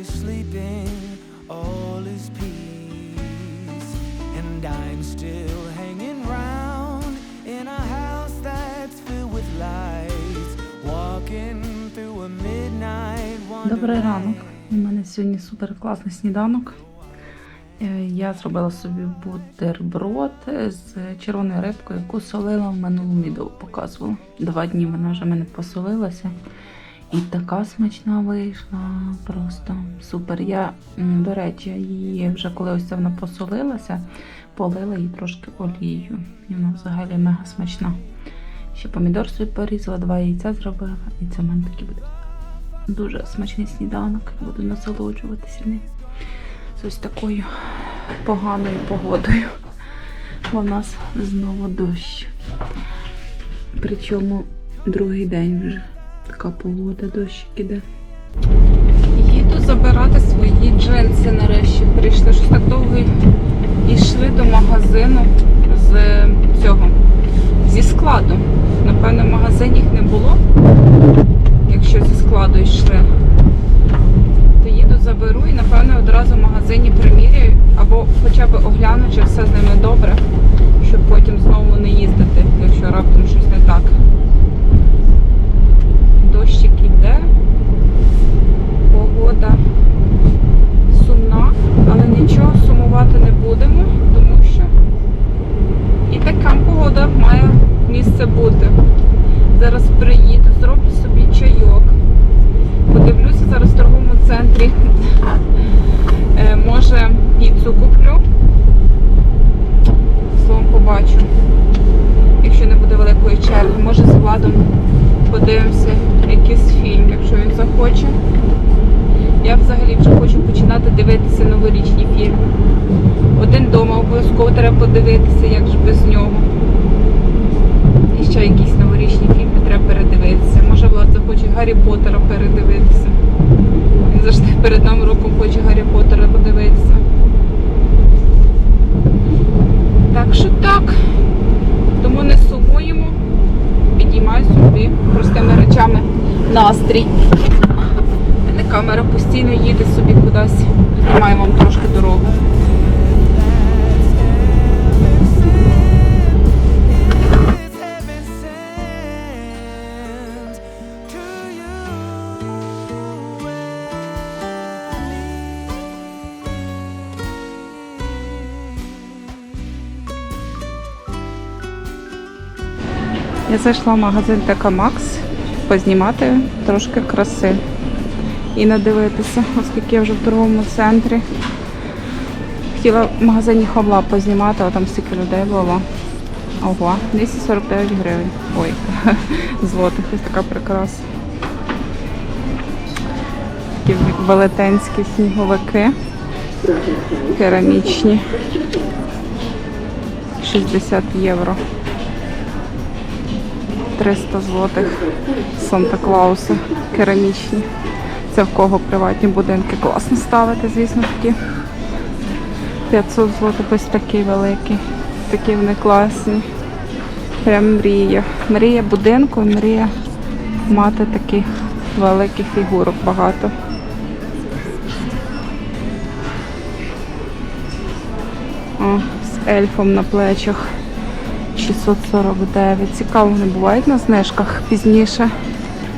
is sleeping, all is peace. And I'm still hanging round in a house that's filled with lights. Walking through a midnight Добрий ранок. У мене сьогодні супер класний сніданок. Е, Я зробила собі бутерброд з червоною рибкою, яку солила в минулому відео показувала. Два дні вона вже в мене посолилася. І така смачна вийшла. Просто супер. Я, до речі, її вже коли ось вона посолилася, полила її трошки олією. І вона взагалі мега смачна. Ще помідор собі порізала, два яйця зробила, і це в мене такий буде дуже смачний сніданок. Буду насолоджуватися ним. З ось такою поганою погодою. Бо в нас знову дощ. Причому другий день вже така погода, дощик іде. Їду забирати свої джинси нарешті. Прийшли щось так довго йшли до магазину з цього, зі складу. Напевно, в магазині їх не було якщо зі складу йшли, то їду заберу і напевно одразу в магазині приміряю або хоча б огляну, чи все з ними добре, щоб потім знову не їздити, якщо раптом щось не так. Дощик іде, погода сумна, але нічого сумувати не будемо, тому що і така погода має місце бути. Зараз приїду, зроблю собі чайок. Подивлюся зараз в торговому центрі. Е, Може піцу куплю. Словом побачу. Якщо не буде великої черги. Може з Владом подивимося якийсь фільм, якщо він захоче. Я взагалі вже хочу починати дивитися новорічні фільми. Один дома обов'язково треба подивитися, як ж без нього. І ще якісь новорічні фільми треба передивитися. Може Влад захоче Гаррі Поттера передивитися. Він завжди перед Новим роком хоче Гаррі Поттера подивитися. Так що так. Тому не сумуємо. Підіймаю собі простими речами настрій. Камера постійно їде собі кудись. Знімаю вам трошки дорогу. Я зайшла в магазин ТК Макс познімати трошки краси і надивитися, оскільки я вже в торговому центрі. Хотіла в магазині Хобла познімати, а там стільки людей було. Ого, 249 гривень. Ой, злотих, ось така прикраса. Такі велетенські сніговики. Керамічні. 60 євро. 300 злотих Санта-Клауси керамічні. Це в кого приватні будинки класно ставити, звісно, такі. 500 злотих ось такий великий. Такі вони класні. Прям мрія. Мрія будинку, мрія мати таких великих фігурок багато. О, з ельфом на плечах. 649. Цікаво, вони бувають на знижках пізніше.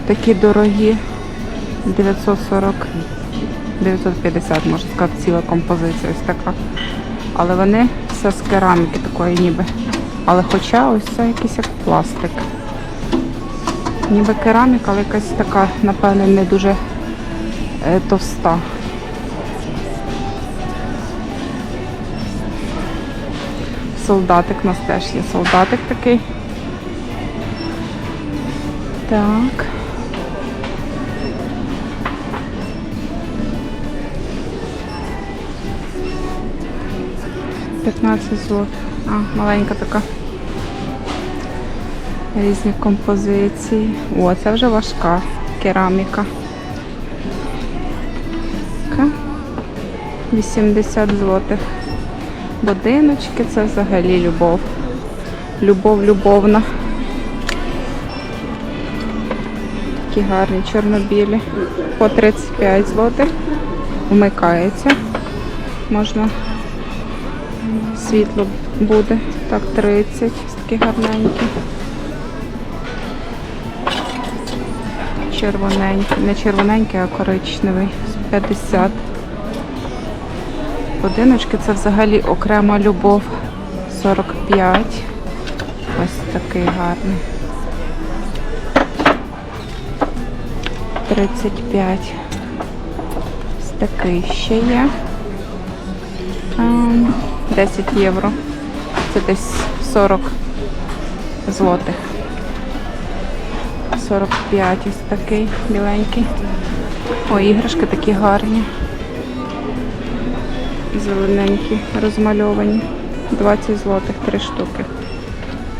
Такі дорогі. 940, 950, можна сказати, ціла композиція ось така. Але вони все з кераміки такої ніби. Але хоча ось це якийсь як пластик. Ніби кераміка, але якась така, напевне, не дуже е, товста. Солдатик у нас теж є солдатик такий. Так. П'ятнадцять злот. А, маленька така. Різні композиції. О, це вже важка кераміка. Така. 80 злотих. Будиночки це взагалі любов. Любов любовна. Такі гарні чорно-білі. По 35 злотих. вмикається. Можна світло буде. Так, 30, такі гарненькі. Червоненький, не червоненький, а коричневий. 50. Будиночки це взагалі окрема любов. 45. Ось такий гарний. 35. Ось такий ще є. Ем, 10 євро. Це десь 40 злотих. 45 ось такий біленький. Ой, іграшки такі гарні. Зелененькі, розмальовані. 20 злотих, 3 штуки.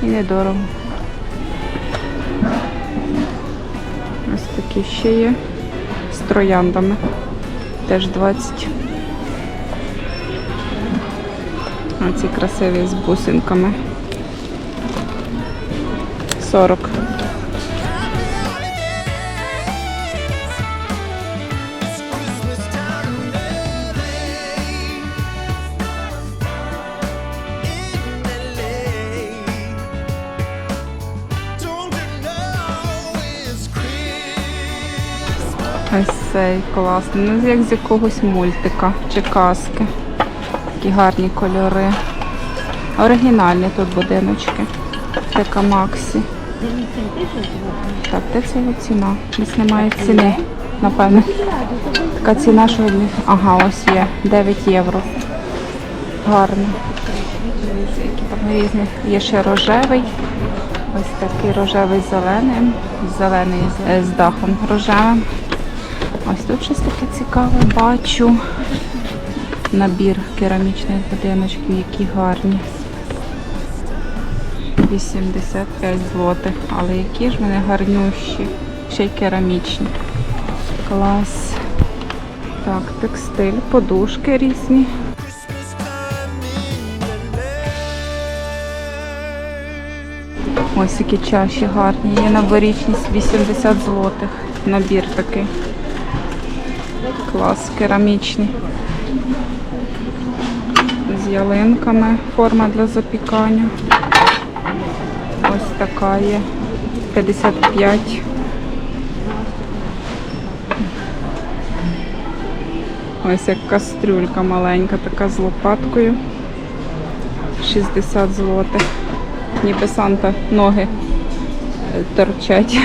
І недорого. Ось такі ще є. З трояндами. Теж 20. Оці красиві з бусинками. 40. Ось цей класний. Ну, як з якогось мультика чи казки. Такі гарні кольори. Оригінальні тут будиночки. Така Максі. Так, де це ціна? Десь немає ціни, напевне. Така ціна, що ага, ось є. 9 євро. Гарно. Є ще рожевий. Ось такий рожевий. Зелений е, з дахом рожевим. Ось тут щось таке цікаве бачу. Набір керамічних будиночків, які гарні. 85 злотих. Але які ж вони гарнющі. Ще й керамічні. Клас. Так, текстиль, подушки різні. Ось які чаші гарні. Є новорічність 80 злотих. Набір такий. Клас, керамічний. З ялинками. Форма для запікання. Ось така є. 55. Ось як кастрюлька маленька, така з лопаткою. 60 злотих. Ніби Санта ноги е, торчать.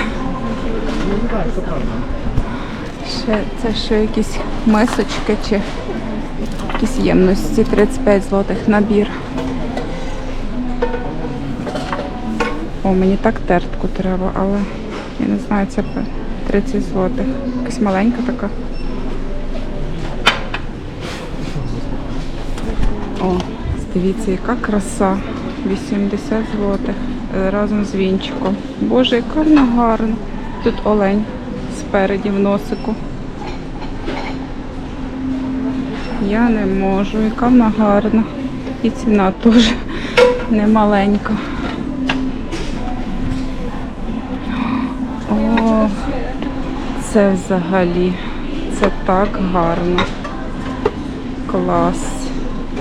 Ще, це ще якісь мисочки чи якісь ємності. 35 злотих набір. О, мені так тертку треба, але я не знаю, це 30 злотих. Якась маленька така. О, дивіться, яка краса. 80 злотих е, разом з вінчиком. Боже, яка гарна. Тут олень спереді в носику. Я не можу, яка вона гарна. І ціна теж не маленька. О, це взагалі. Це так гарно. Клас.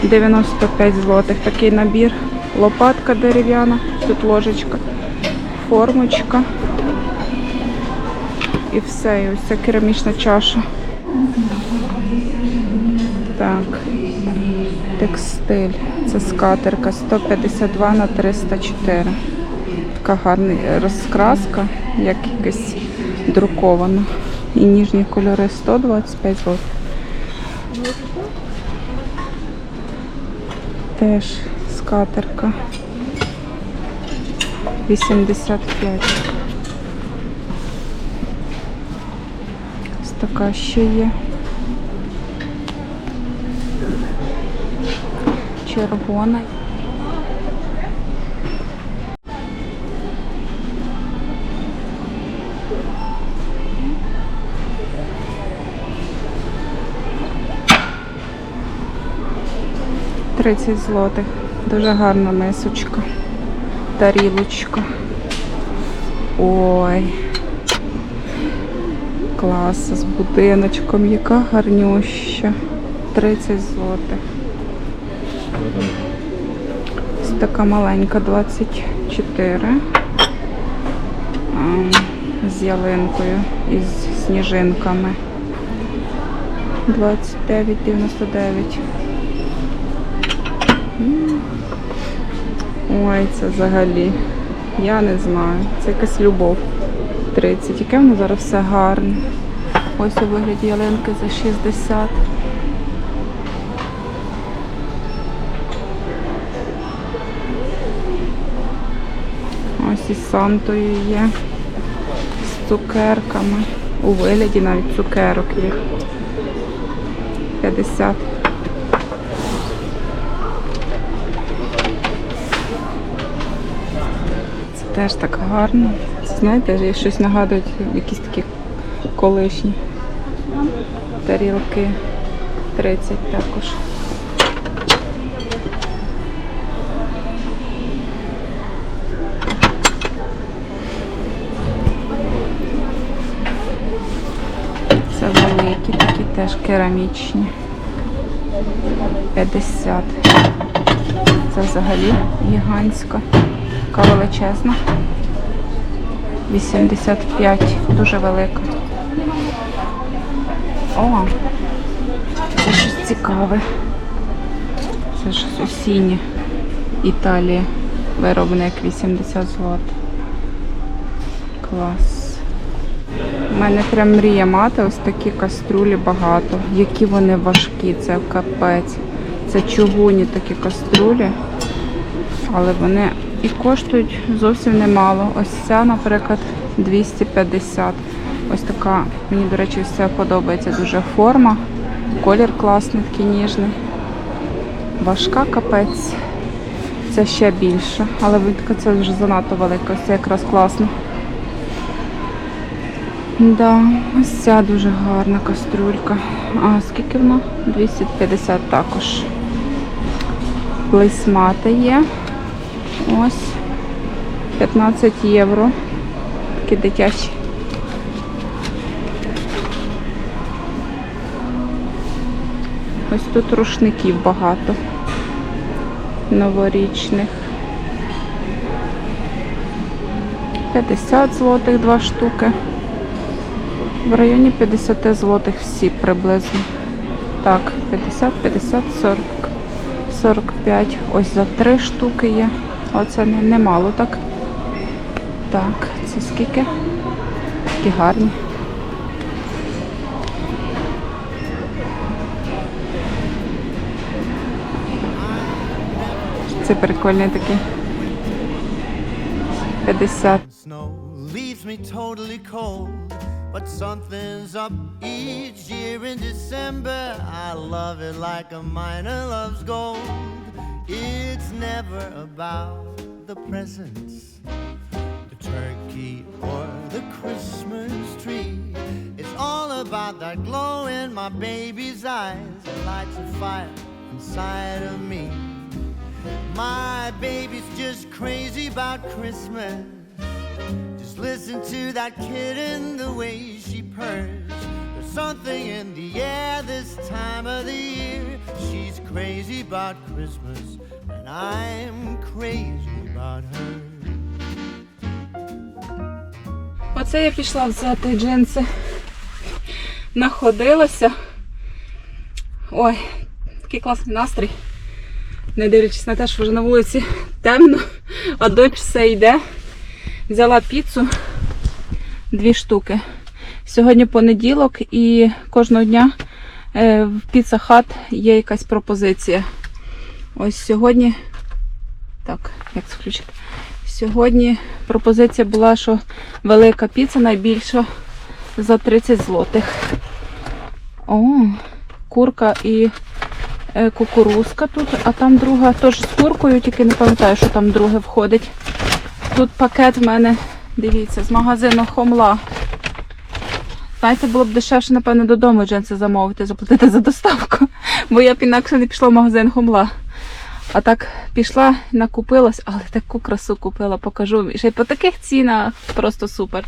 95 злотих такий набір. Лопатка дерев'яна, тут ложечка, формочка. І все, і ось ця керамічна чаша. Так. Текстиль. Це скатерка 152 на 304. Така гарна розкраска, як якась друкована. І ніжні кольори 125 злотих. Теж скатерка. 85. Така ще є. Червона. Тридцять злотих. Дуже гарна мисочка. Тарілочка. Ой. Клас з будиночком, яка гарнюща. 30 злотих. Ось така маленька 24. З ялинкою і з сніжинками. 29,99. Ой, це взагалі. Я не знаю. Це якась любов. 30. Яке воно зараз все гарне. Ось у вигляді ялинки за 60. Ось із Сантою є. З цукерками. У вигляді навіть цукерок є. 50. Це теж так гарно. Знаєте, щось нагадують якісь такі колишні тарілки. 30 також. Це великі, такі теж керамічні. 50. Це взагалі гігантська. Така величезна. 85. Дуже велика. О! Це щось цікаве. Це щось осіннє. Італія. Виробник 80 злот. Клас. У мене прям мрія мати ось такі каструлі багато. Які вони важкі, це капець. Це чугунні такі каструлі. Але вони і коштують зовсім немало. Ось ця, наприклад, 250. Ось така, мені, до речі, ось подобається дуже форма. Колір класний, такий ніжний. Важка капець. Це ще більше. Але це вже занадто велика. Ось це якраз класно. Да, ось ця дуже гарна кастрюлька. А скільки вона? 250 також. Плейсмати є. Ось 15 євро. Такі дитячі. Ось тут рушників багато. Новорічних. 50 злотих два штуки. В районі 50 злотих всі приблизно. Так, 50, 50, 40, 45. Ось за три штуки є. Оце не- немало так. Так, це скільки? Такі гарні. Це прикольні такі. 50. Leaves me totally cold, but something's up each year in December. I love it like a miner loves gold. It's never about the presents, the turkey or the Christmas tree. It's all about that glow in my baby's eyes that lights a fire inside of me. My baby's just crazy about Christmas. Just listen to that kid kitten, the way she purrs. There's something in the air this time of the year. She's crazy about Christmas, and I'm crazy about her. Оце я пішла взяти джинси. Находилася. Ой, такий класний настрій. Не дивлячись на те, що вже на вулиці темно, а дощ все йде. Взяла піцу дві штуки. Сьогодні понеділок і кожного дня в піца хат є якась пропозиція. Ось сьогодні. Так, як це включити? Сьогодні пропозиція була, що велика піца найбільша за 30 злотих. О, курка і е, кукурузка тут, а там друга теж з куркою, тільки не пам'ятаю, що там друге входить. Тут пакет в мене, дивіться, з магазину Хомла. Знаєте, було б дешевше, напевно, додому джинси замовити, заплатити за доставку, бо я б інакше не пішла в магазин Хомла. А так пішла, накупилась, але таку красу купила, покажу. І ще й по таких цінах просто супер.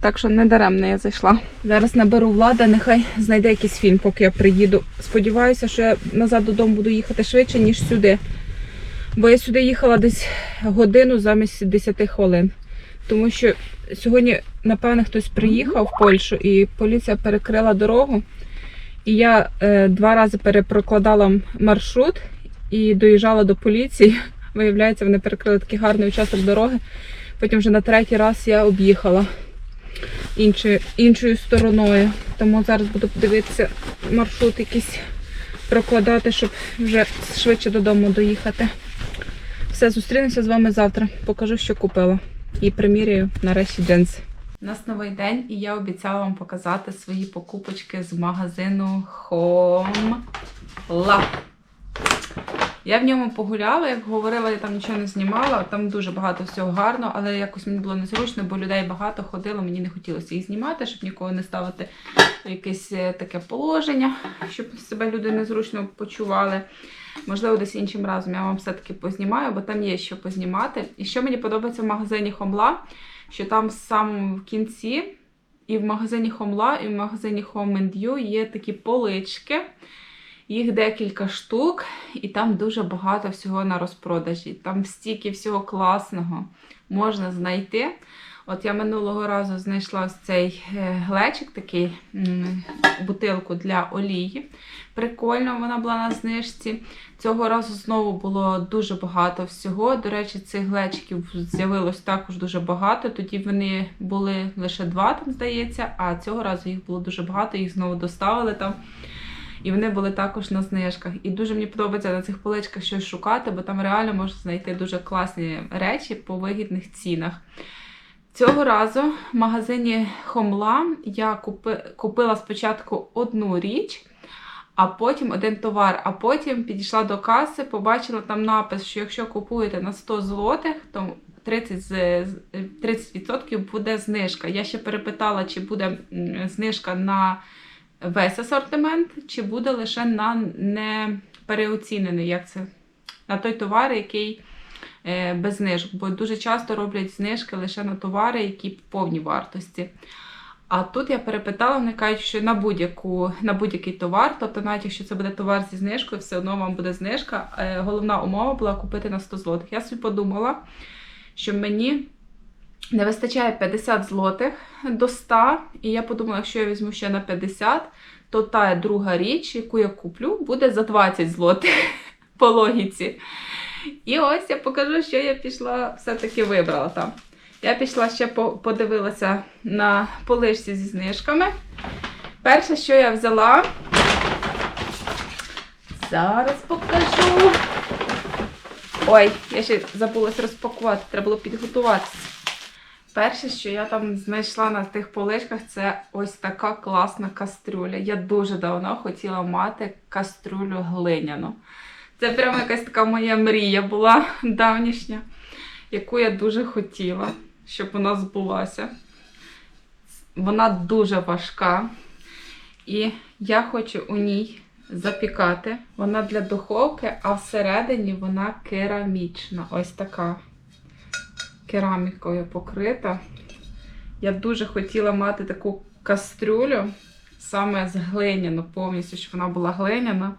Так що не даремно я зайшла. Зараз наберу влада, нехай знайде якийсь фільм, поки я приїду. Сподіваюся, що я назад додому буду їхати швидше, ніж сюди. Бо я сюди їхала десь годину замість 10 хвилин. Тому що сьогодні, напевне, хтось приїхав в Польщу і поліція перекрила дорогу. І я е, два рази перепрокладала маршрут і доїжджала до поліції. Виявляється, вони перекрили такий гарний участок дороги. Потім вже на третій раз я об'їхала іншою, іншою стороною. Тому зараз буду дивитися маршрут якийсь прокладати, щоб вже швидше додому доїхати. Все, зустрінемося з вами завтра. Покажу, що купила. І приміряю нарешті джинси. У нас новий день, і я обіцяла вам показати свої покупочки з магазину Lab. Я в ньому погуляла, як говорила, я там нічого не знімала. Там дуже багато всього гарно, але якось мені було незручно, бо людей багато ходило, мені не хотілося їх знімати, щоб нікого не ставити в якесь е, таке положення, щоб себе люди незручно почували. Можливо, десь іншим разом я вам все-таки познімаю, бо там є що познімати. І що мені подобається в магазині Хомла, що там в кінці і в магазині Хомла, і в магазині Home and You є такі полички. Їх декілька штук, і там дуже багато всього на розпродажі. Там стільки всього класного можна знайти. От я минулого разу знайшла ось цей е, глечик, такий бутилку для олії. Прикольно, вона була на знижці. Цього разу знову було дуже багато всього. До речі, цих глечиків з'явилось також дуже багато. Тоді вони були лише два, там здається, а цього разу їх було дуже багато, їх знову доставили там. І вони були також на знижках. І дуже мені подобається на цих поличках щось шукати, бо там реально можна знайти дуже класні речі по вигідних цінах. Цього разу в магазині Хомла я купи, купила спочатку одну річ, а потім один товар. А потім підійшла до каси, побачила там напис, що якщо купуєте на 100 злотих, то 30%, з- з- 30% буде знижка. Я ще перепитала, чи буде знижка на весь асортимент, чи буде лише на не переоцінений, як це на той товар, який без знижок. Бо дуже часто роблять знижки лише на товари, які в повній вартості. А тут я перепитала, вони кажуть, що на будь-яку на будь-який товар, тобто навіть якщо це буде товар зі знижкою, все одно вам буде знижка. Е, Головна умова була купити на 100 злотих. Я собі подумала, що мені не вистачає 50 злотих до 100, і я подумала, якщо я візьму ще на 50, то та друга річ, яку я куплю, буде за 20 злотих по логіці. І ось я покажу, що я пішла, все-таки вибрала там. Я пішла ще подивилася на поличці зі знижками. Перше, що я взяла, зараз покажу. Ой, я ще забулась розпакувати, треба було підготуватися. Перше, що я там знайшла на тих поличках, це ось така класна кастрюля. Я дуже давно хотіла мати кастрюлю глиняну. Це прямо якась така моя мрія була давнішня, яку я дуже хотіла, щоб вона збулася. Вона дуже важка. І я хочу у ній запікати. Вона для духовки, а всередині вона керамічна. Ось така керамікою покрита. Я дуже хотіла мати таку кастрюлю, саме з глиняну, повністю, щоб вона була глиняна.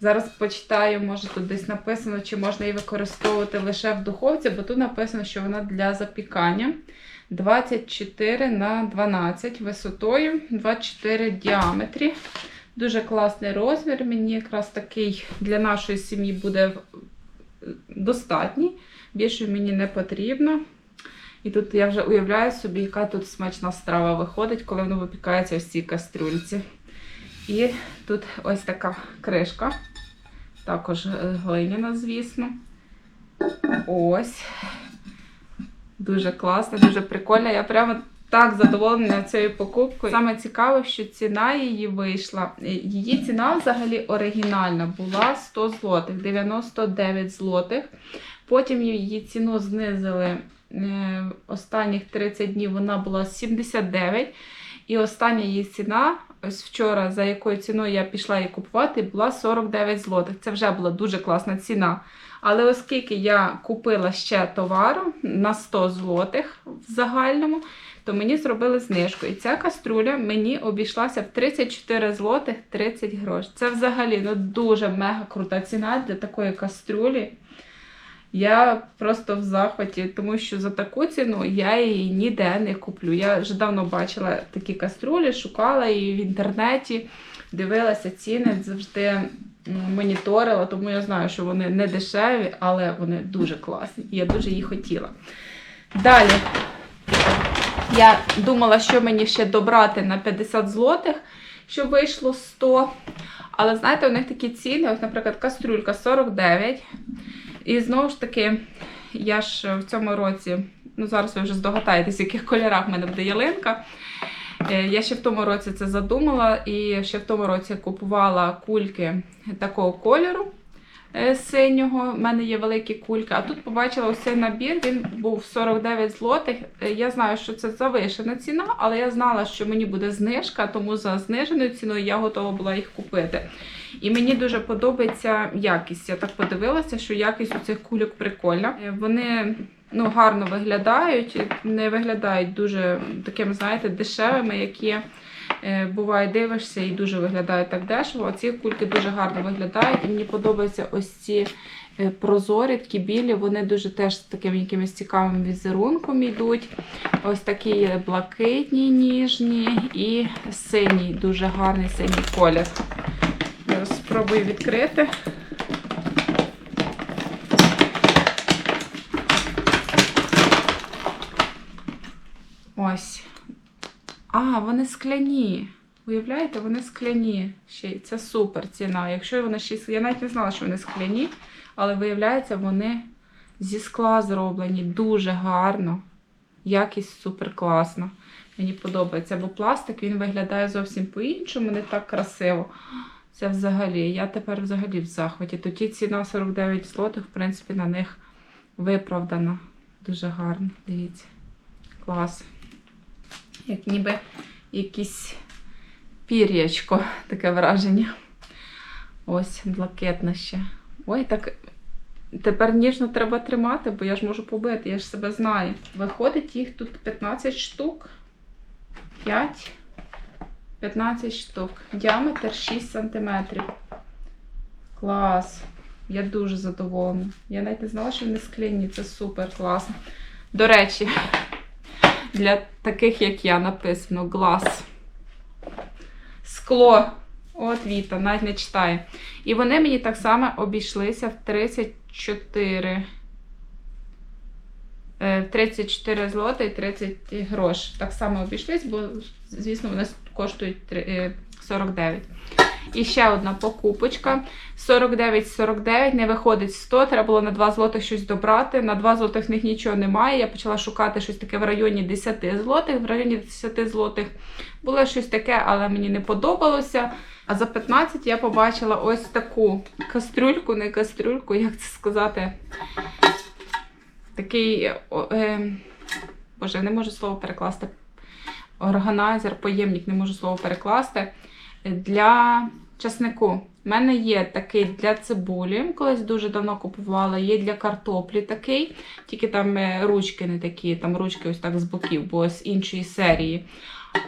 Зараз почитаю, може тут десь написано, чи можна її використовувати лише в духовці, бо тут написано, що вона для запікання 24 на 12 висотою, 24 в діаметрі. Дуже класний розмір. Мені якраз такий для нашої сім'ї буде достатній. Більше мені не потрібно. І тут я вже уявляю собі, яка тут смачна страва виходить, коли воно випікається в цій кастрюльці. І тут ось така кришка. Також глиняна, звісно. Ось. Дуже класна, дуже прикольна. Я прямо так задоволена цією покупкою. Саме цікаве, що ціна її вийшла. Її ціна взагалі оригінальна була 100 злотих, 99 злотих. Потім її ціну знизили е, останніх 30 днів, вона була 79. І остання її ціна ось вчора, за якою ціною я пішла її купувати, була 49 злотих. Це вже була дуже класна ціна. Але оскільки я купила ще товару на 100 злотих в загальному, то мені зробили знижку. І ця каструля мені обійшлася в 34 злотих 30 грош. Це взагалі ну, дуже мега крута ціна для такої каструлі. Я просто в захваті, тому що за таку ціну я її ніде не куплю. Я вже давно бачила такі каструлі, шукала її в інтернеті, дивилася ціни, завжди моніторила, тому я знаю, що вони не дешеві, але вони дуже класні. Я дуже їх хотіла. Далі я думала, що мені ще добрати на 50 злотих, щоб вийшло 100. Але знаєте, у них такі ціни, ось, наприклад, кастрюлька 49. І знову ж таки, я ж в цьому році, ну зараз ви вже здогадаєтесь, в яких кольорах в мене буде ялинка. Е, Я ще в тому році це задумала, і ще в тому році купувала кульки такого кольору синього. У мене є великі кульки. А тут побачила ось цей набір, він був 49 злотих. Е, Я знаю, що це завишена ціна, але я знала, що мені буде знижка, тому за зниженою ціною я готова була їх купити. І мені дуже подобається якість. Я так подивилася, що якість у цих кульок прикольна. Е, Вони ну, гарно виглядають, не виглядають дуже такими, знаєте, дешевими, які е, буває, дивишся і дуже виглядають так дешево. А ці кульки дуже гарно виглядають. І мені подобаються ось ці е, прозорі, такі білі. Вони дуже теж з таким якимось цікавим візерунком йдуть. Ось такі блакитні, ніжні і синій, дуже гарний синій колір. Спробую відкрити. Ось. А, вони скляні. Уявляєте, вони скляні. Ще це супер ціна. Якщо вони ще. Я навіть не знала, що вони скляні, але виявляється, вони зі скла зроблені дуже гарно. Якість супер класна. Мені подобається, бо пластик він виглядає зовсім по-іншому, не так красиво. Це взагалі. Я тепер взагалі в захваті. Тоді ціна 49 злотих, в принципі, на них виправдана. Дуже гарно. Дивіться. Клас. Як ніби якийсь пір'ячко, таке враження. Ось, блакитна ще. Ой, так тепер ніжно треба тримати, бо я ж можу побити, я ж себе знаю. Виходить їх тут 15 штук. 5. 15 штук. Діаметр 6 см. Клас. Я дуже задоволена. Я навіть не знала, що вони скляні. Це супер класно. До речі, для таких, як я, написано глаз. Скло. От Віта, навіть не читає. І вони мені так само обійшлися в 34. е, 34 злота і 30 грош. Так само обійшлись, бо, звісно, вони коштують е, 49. І ще одна покупочка. 49,49 не виходить 100, треба було на 2 злотих щось добрати. На 2 злотих в них нічого немає. Я почала шукати щось таке в районі 10 злотих. В районі 10 злотих було щось таке, але мені не подобалося. А за 15 я побачила ось таку кастрюльку, не кастрюльку, як це сказати. Такий, е, боже, не можу слово перекласти. Органайзер, поємник, не можу слово перекласти. Для часнику. У мене є такий для цибулі, колись дуже давно купувала. Є для картоплі такий, тільки там е, ручки не такі, там ручки ось так з боків, бо з іншої серії.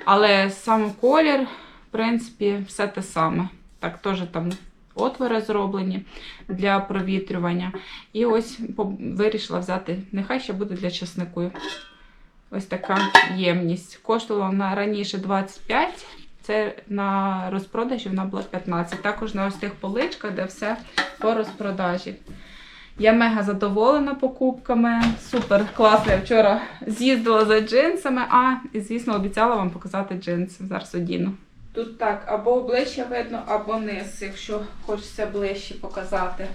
Але сам колір, в принципі, все те саме. Так, теж там отвори зроблені для провітрювання. І ось вирішила взяти, нехай ще буде для часнику. Ось така ємність. Коштувала вона раніше 25, це на розпродажі вона була 15. Також на ось тих поличках, де все по розпродажі. Я мега задоволена покупками. Супер класно. Я вчора з'їздила за джинсами, а і, звісно, обіцяла вам показати джинси. Зараз одіну. Тут так, або обличчя видно, або низ, якщо хочеться ближче показати.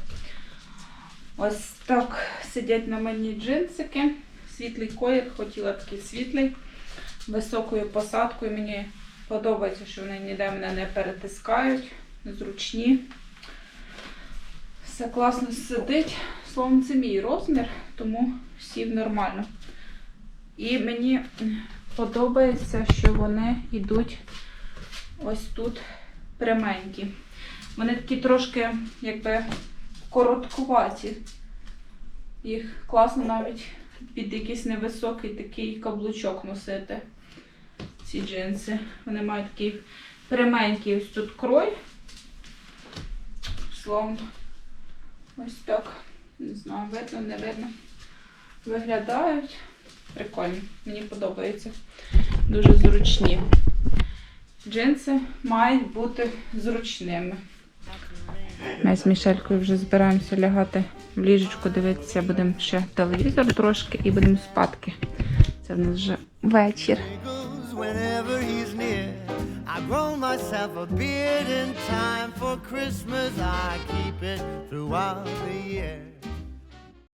Ось так сидять на мені джинсики. Світлий колір, хотіла такий світлий, високою посадкою. Мені подобається, що вони ніде мене не перетискають, зручні. Все класно сидить. Словом, це мій розмір, тому сів нормально. І мені подобається, що вони йдуть ось тут пряменькі. Вони такі трошки якби короткуваті. Їх класно навіть під якийсь невисокий такий каблучок носити. Ці джинси. Вони мають такий пряменький ось тут крой. Словом, ось так. Не знаю, видно, не видно. Виглядають. Прикольно. Мені подобається. Дуже зручні. Джинси мають бути зручними. Ми з Мішелькою вже збираємося лягати в ліжечку, дивитися, будемо ще телевізор трошки і будемо спадки. Це в нас вже вечір. Whenever he's near. I've grown myself a beard in time for Christmas. I keep it throughout the year.